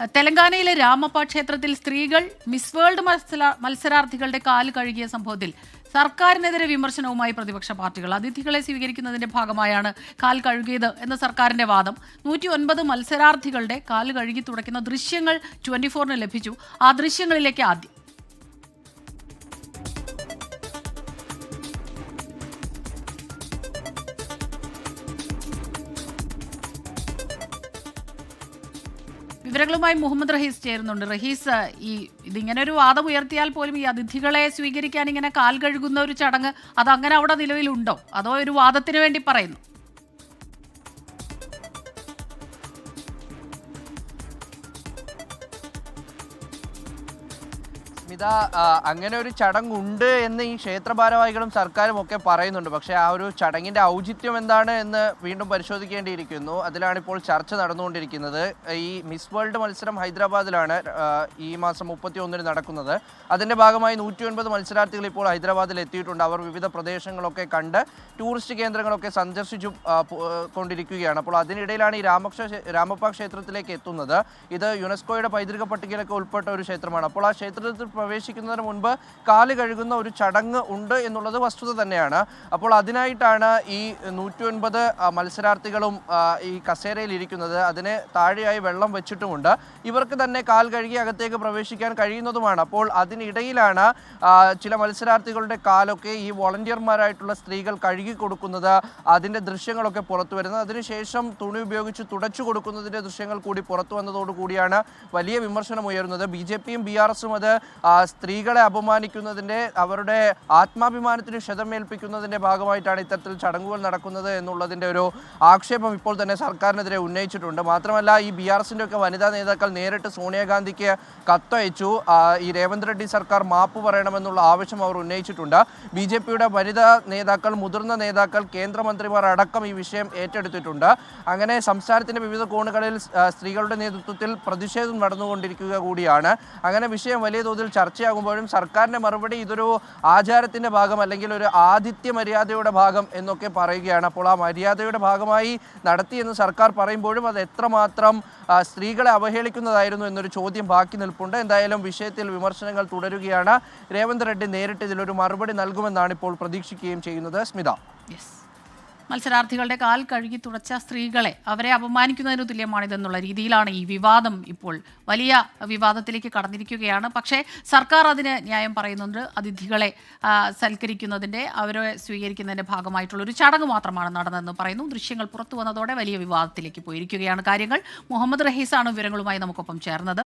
തെലങ്കാനയിലെ രാമപ്പ ക്ഷേത്രത്തിൽ സ്ത്രീകൾ മിസ് വേൾഡ് മത്സര മത്സരാർത്ഥികളുടെ കാൽ കഴുകിയ സംഭവത്തിൽ സർക്കാരിനെതിരെ വിമർശനവുമായി പ്രതിപക്ഷ പാർട്ടികൾ. അതിഥികളെ സ്വീകരിക്കുന്നതിന്റെ ഭാഗമായാണ് കാൽ കഴുകിയത് എന്ന സർക്കാരിന്റെ വാദം. നൂറ്റി ഒൻപത് മത്സരാർത്ഥികളുടെ കാൽ കഴുകി തുടയ്ക്കുന്ന ദൃശ്യങ്ങൾ ട്വന്റി ഫോറിന് ലഭിച്ചു. ആ ദൃശ്യങ്ങളിലേക്ക് ആദ്യം വിവരങ്ങളുമായി മുഹമ്മദ് റഹീസ് ചേരുന്നുണ്ട്. റഹീസ് ഈ ഇതിങ്ങനെ ഒരു വാദം ഉയർത്തിയാൽ പോലും ഈ അതിഥികളെ സ്വീകരിക്കാൻ ഇങ്ങനെ കാൽ കഴുകുന്ന ഒരു ചടങ്ങ് അത് അങ്ങനെ അവിടെ നിലവിലുണ്ടോ? അതോ ഒരു വാദത്തിന് വേണ്ടി പറയുന്നു? സ്മിത അങ്ങനെ ഒരു ചടങ്ങുണ്ട് എന്ന് ഈ ക്ഷേത്ര ഭാരവാഹികളും സർക്കാരും ഒക്കെ പറയുന്നുണ്ട്. പക്ഷേ ആ ഒരു ചടങ്ങിന്റെ ഔചിത്യം എന്താണ് എന്ന് വീണ്ടും പരിശോധിക്കേണ്ടിയിരിക്കുന്നു. അതിലാണ് ഇപ്പോൾ ചർച്ച നടന്നുകൊണ്ടിരിക്കുന്നത്. ഈ മിസ് വേൾഡ് മത്സരം ഹൈദരാബാദിലാണ് ഈ മാസം മുപ്പത്തി ഒന്നിന് നടക്കുന്നത്. അതിന്റെ ഭാഗമായി നൂറ്റി ഒൻപത് മത്സരാർത്ഥികൾ ഇപ്പോൾ ഹൈദരാബാദിൽ എത്തിയിട്ടുണ്ട്. അവർ വിവിധ പ്രദേശങ്ങളൊക്കെ കണ്ട് ടൂറിസ്റ്റ് കേന്ദ്രങ്ങളൊക്കെ സന്ദർശിച്ചു കൊണ്ടിരിക്കുകയാണ്. അപ്പോൾ അതിനിടയിലാണ് ഈ രാമക്ഷ രാമപ്പ ക്ഷേത്രത്തിലേക്ക് എത്തുന്നത്. ഇത് യുനെസ്കോയുടെ പൈതൃക പട്ടികയിലൊക്കെ ഉൾപ്പെട്ട ഒരു ക്ഷേത്രമാണ്. അപ്പോൾ ആ ക്ഷേത്രത്തിൽ പ്രവേശിക്കുന്നതിന് മുൻപ് കാൽ കഴുകുന്ന ഒരു ചടങ്ങ് ഉണ്ട് എന്നുള്ളത് വസ്തുത തന്നെയാണ്. അപ്പോൾ അതിനായിട്ടാണ് ഈ നൂറ്റി ഒൻപത് മത്സരാർത്ഥികളും ഈ കസേരയിൽ ഇരിക്കുന്നത്. അതിന് താഴെയായി വെള്ളം വെച്ചിട്ടുമുണ്ട്. ഇവർക്ക് തന്നെ കാൽ കഴുകി അകത്തേക്ക് പ്രവേശിക്കാൻ കഴിയുന്നതുമാണ്. അപ്പോൾ അതിനിടയിലാണ് ചില മത്സരാർത്ഥികളുടെ കാലൊക്കെ ഈ വോളണ്ടിയർമാരായിട്ടുള്ള സ്ത്രീകൾ കഴുകി കൊടുക്കുന്നത് അതിന്റെ ദൃശ്യങ്ങളൊക്കെ പുറത്തു വരുന്നത്. അതിനുശേഷം തുണി ഉപയോഗിച്ച് തുടച്ചു കൊടുക്കുന്നതിന്റെ ദൃശ്യങ്ങൾ കൂടി പുറത്തു വന്നതോടുകൂടിയാണ് വലിയ വിമർശനം ഉയരുന്നത്. ബി ജെ പിയും ബി ആർ എസും അത് സ്ത്രീകളെ അപമാനിക്കുന്നതിന്റെ അവരുടെ ആത്മാഭിമാനത്തിന് ക്ഷതമേൽപ്പിക്കുന്നതിന്റെ ഭാഗമായിട്ടാണ് ഇത്തരത്തിൽ ചടങ്ങുകൾ നടക്കുന്നത് എന്നുള്ളതിന്റെ ഒരു ആക്ഷേപം ഇപ്പോൾ തന്നെ സർക്കാരിനെതിരെ ഉന്നയിച്ചിട്ടുണ്ട്. മാത്രമല്ല ഈ ബി ആർ എസിന്റെ ഒക്കെ വനിതാ നേതാക്കൾ നേരിട്ട് സോണിയാഗാന്ധിക്ക് കത്തയച്ചു. ഈ രേവന്ത് റെഡ്ഡി സർക്കാർ മാപ്പ് പറയണമെന്നുള്ള ആവശ്യം അവർ ഉന്നയിച്ചിട്ടുണ്ട്. ബി ജെ പിയുടെ വനിതാ നേതാക്കൾ മുതിർന്ന നേതാക്കൾ കേന്ദ്രമന്ത്രിമാർ അടക്കം ഈ വിഷയം ഏറ്റെടുത്തിട്ടുണ്ട്. അങ്ങനെ സംസ്ഥാനത്തിന്റെ വിവിധ കോണുകളിൽ സ്ത്രീകളുടെ നേതൃത്വത്തിൽ പ്രതിഷേധം നടന്നുകൊണ്ടിരിക്കുക കൂടിയാണ്. അങ്ങനെ വിഷയം വലിയ തോതിൽ ചർച്ചയാകുമ്പോഴും സർക്കാരിന്റെ മറുപടി ഇതൊരു ആചാരത്തിന്റെ ഭാഗം അല്ലെങ്കിൽ ഒരു ആതിഥ്യ മര്യാദയുടെ ഭാഗം എന്നൊക്കെ പറയുകയാണ്. അപ്പോൾ ആ മര്യാദയുടെ ഭാഗമായി നടത്തിയെന്ന് സർക്കാർ പറയുമ്പോഴും അത് എത്രമാത്രം സ്ത്രീകളെ അവഹേളിക്കുന്നതായിരുന്നു എന്നൊരു ചോദ്യം ബാക്കി നിൽപ്പുണ്ട്. എന്തായാലും വിഷയത്തിൽ വിമർശനങ്ങൾ തുടരുകയാണ്. രേവന്ത് റെഡ്ഡി നേരിട്ട് ഇതിലൊരു മറുപടി നൽകുമെന്നാണ് ഇപ്പോൾ പ്രതീക്ഷിക്കുകയും ചെയ്യുന്നത്. സ്മിത. യെസ് മത്സരാർത്ഥികളുടെ കാൽ കഴുകി തുടച്ച സ്ത്രീകളെ അവരെ അപമാനിക്കുന്നതിന് തുല്യമാണിതെന്നുള്ള രീതിയിലാണ് ഈ വിവാദം ഇപ്പോൾ വലിയ വിവാദത്തിലേക്ക് കടന്നിരിക്കുകയാണ്. പക്ഷേ സർക്കാർ അതിന് ന്യായം പറയുന്നുണ്ട്. അതിഥികളെ സൽക്കരിക്കുന്നതിന്റെ അവരെ സ്വീകരിക്കുന്നതിന്റെ ഭാഗമായിട്ടുള്ള ഒരു ചടങ്ങ് മാത്രമാണ് നടന്നതെന്ന് പറയുന്നു. ദൃശ്യങ്ങൾ പുറത്തു വന്നതോടെ വലിയ വിവാദത്തിലേക്ക് പോയിരിക്കുകയാണ്. കാര്യങ്ങൾ മുഹമ്മദ് റഹീസാണ് വിവരങ്ങളുമായി നമുക്കൊപ്പം ചേർന്നത്.